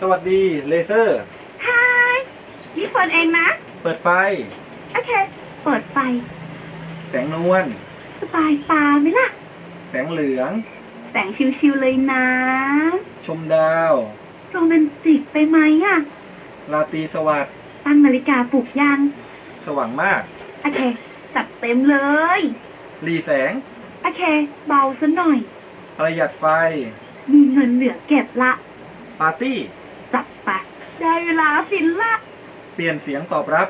สวัสดีเลเซอร์ฮายนี่เปิดเองนะ เปิดไฟ โอเค เปิดไฟ แสงนวลสบายตาไหมล่ะ แสงเหลือง แสงชิวๆเลยนะ ชมดาว โรแมนติกไปไหมอะราตรีสวัสดิ์ตั้งนาฬิกาปลุกยัง สว่างมาก โอเค จัดเต็มเลย รีแสง โอเค เบาซะหน่อย ประหยัดไฟ มีเงินเหลือเก็บละ ปาร์ตี้จัด ไปได้เวลาฟินละเปลี่ยนเสียงตอบรับ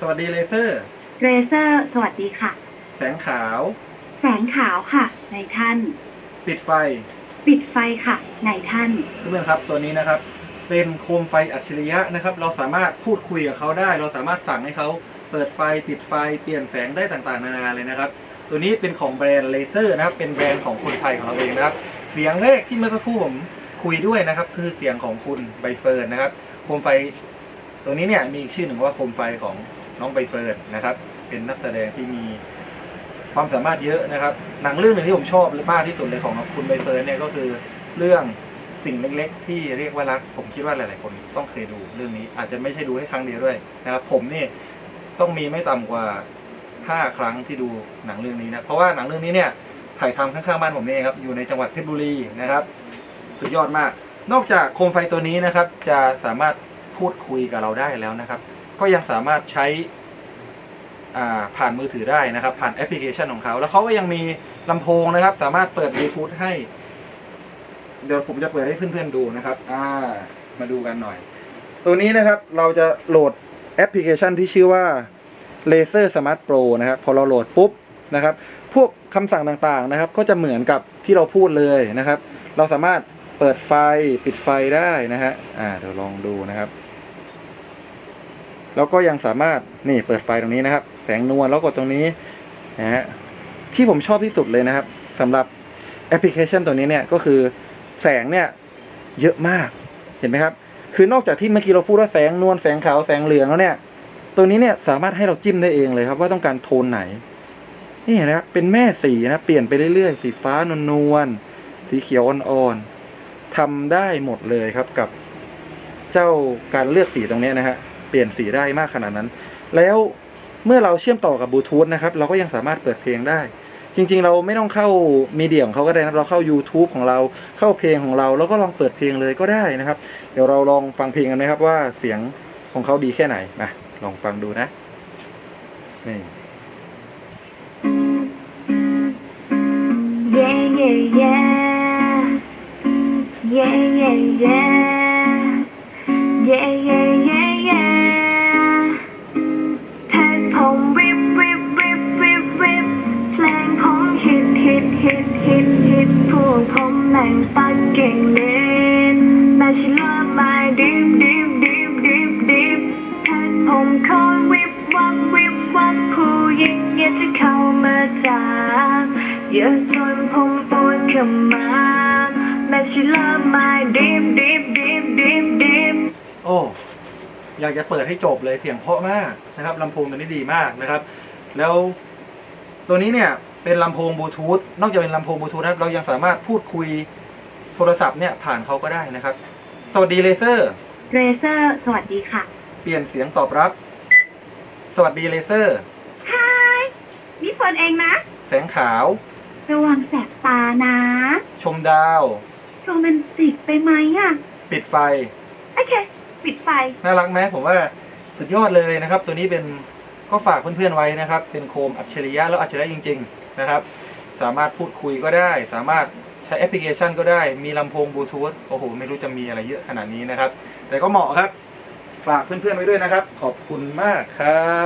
สวัสดีเลเซอร์ เรเซอร์สวัสดีค่ะ แสงขาว แสงขาวค่ะนายท่าน ปิดไฟปิดไฟค่ะนายท่าน เพื่อนๆครับตัวนี้นะครับ เป็นโคมไฟอัจฉริยะนะครับ เราสามารถพูดคุยกับเขาได้ เราสามารถสั่งให้เขาเปิดไฟปิดไฟเปลี่ยนแสงได้ต่างๆ นานาเลยนะครับ ตัวนี้เป็นของแบรนด์เลเซอร์นะครับ เป็นแบรนด์ของคนไทยของเราเองนะครับ เสียงแรกที่เมื่อสักครู่ผม คุยด้วยนะครับ คือเสียงของคุณใบเฟิร์นนะครับโคมไฟตัวนี้เนี่ยมีอีกชื่อหนึ่งว่าโคมไฟของน้องใบเฟิร์นนะครับ เป็นนักแสดงที่มีความสามารถเยอะนะครับ หนังเรื่องหนึ่งที่ผมชอบมากที่สุดเลยของคุณใบเฟิร์นเนี่ยก็คือเรื่องสิ่งเล็กๆ ที่เรียกว่ารัก ผมคิดว่าหลาย ๆ คนต้องเคยดูเรื่องนี้ อาจจะไม่ใช่ดูแค่ครั้งเดียวด้วยนะครับ ผมนี่ต้องมีไม่ต่ำกว่าห้าครั้งที่ดูหนังเรื่องนี้นะ เพราะว่าหนังเรื่องนี้เนี่ยถ่ายทำข้างๆบ้านผมนี่เองครับ อยู่ในจังหวัดเพชรบุรีนะครับ สุดยอดมาก นอกจากโคมไฟตัวนี้นะครับ จะสามารถพูดคุยกับเราได้แล้วนะครับ ก็ยังสามารถใช้ผ่านมือถือได้นะครับ ผ่านแอปพลิเคชันของเขา แล้วเขาก็ยังมีลำโพงนะครับ สามารถเปิดบลูทูธให้ เดี๋ยวผมจะเปิดให้เพื่อนๆดูนะครับ อ่า มาดูกันหน่อย ตัวนี้นะครับเราจะโหลดแอปพลิเคชันที่ชื่อว่า Laser Smart Pro นะครับ พอเราโหลดปุ๊บนะครับ พวกคำสั่งต่างๆนะครับ ก็จะเหมือนกับที่เราพูดเลยนะครับ เราสามารถ ปิดไฟปิดไฟได้นะฮะอ่าเดี๋ยวลองดูนะครับ แล้วก็ยังสามารถนี่เปิดไฟตรงนี้นะครับ แสงนวลแล้วกดตรงนี้นะฮะที่ผมชอบที่สุดเลยนะครับสำหรับแอปพลิเคชันตัวนี้เนี่ยก็คือแสงเนี่ยเยอะมากเห็นไหมครับ คือนอกจากที่เมื่อกี้เราพูดว่าแสงนวลแสงขาวแสงเหลืองแล้วเนี่ย ตัวนี้เนี่ยสามารถให้เราจิ้มได้เองเลยครับ ว่าต้องการโทนไหน นี่นะครับเป็นแม่สีนะเปลี่ยนไปเรื่อยๆ สีฟ้านวลๆสีเขียวอ่อนๆ ทำได้หมดเลยครับกับเจ้าการเลือกสีตรงนี้นะฮะเปลี่ยนสีได้มากขนาดนั้น แล้วเมื่อเราเชื่อมต่อกับบลูทูธนะครับเราก็ยังสามารถเปิดเพลงได้ จริงๆ เราไม่ต้องเข้ามีเดียของเขาก็ได้นะเราเข้า YouTube ของเราเข้าเพลงของเรา แล้วก็ลองเปิดเพลงเลยก็ได้นะครับ เดี๋ยวเราลองฟังเพลงกันไหมครับว่าเสียงของเขาดีแค่ไหนมาลองฟังดูนะนี่ Yeah, yeah, yeah. Yeah, yeah, yeah. Yeah, yeah, yeah, yeah. เพชรผมวิบวิบวิบวิบวิบเพลงผมฮิตฮิตฮิตฮิตฮิตพวกผมแม่งฟักเก่งเล่นแต่ฉันเลิฟไม่ดิบดิบดิบดิบดิบเพชรผมคอยวิบวับวิบวับผู้หญิงอยากจะเข้ามาจับเยอะจนผมปวดขมา แม่ฉันเลิฟไม่ดิบดิบดิบดิบดิบโอ้ อยากจะเปิดให้จบเลยเสียงเพราะมากนะครับลำโพงตัวนี้ดีมากนะครับ แล้วตัวนี้เนี่ยเป็นลำโพงบลูทูธนอกจากเป็นลำโพงบลูทูธนะครับเรายังสามารถพูดคุยโทรศัพท์เนี่ยผ่านเขาก็ได้นะครับ สวัสดีเลเซอร์เรเซอร์สวัสดีค่ะ เปลี่ยนเสียงตอบรับ สวัสดีเลเซอร์ฮายนี่เฟิร์นเองนะ แสงขาว ระวังแสบตานะ ชมดาว โรแมนติกไปไหมอะปิดไฟ โอเค ปิดไฟ น่ารักไหมผมว่าสุดยอดเลยนะครับ ตัวนี้เป็นก็ฝากเพื่อนๆไว้นะครับ เป็นโคมอัจฉริยะแล้วอัจฉริยะจริง ๆ นะครับ สามารถพูดคุยก็ได้ สามารถใช้แอปพลิเคชันก็ได้ มีลำโพงบลูทูธ โอ้โห ไม่รู้จะมีอะไรเยอะขนาดนี้นะครับ แต่ก็เหมาะครับ ฝากเพื่อนๆไว้ด้วยนะครับ ขอบคุณมากครับ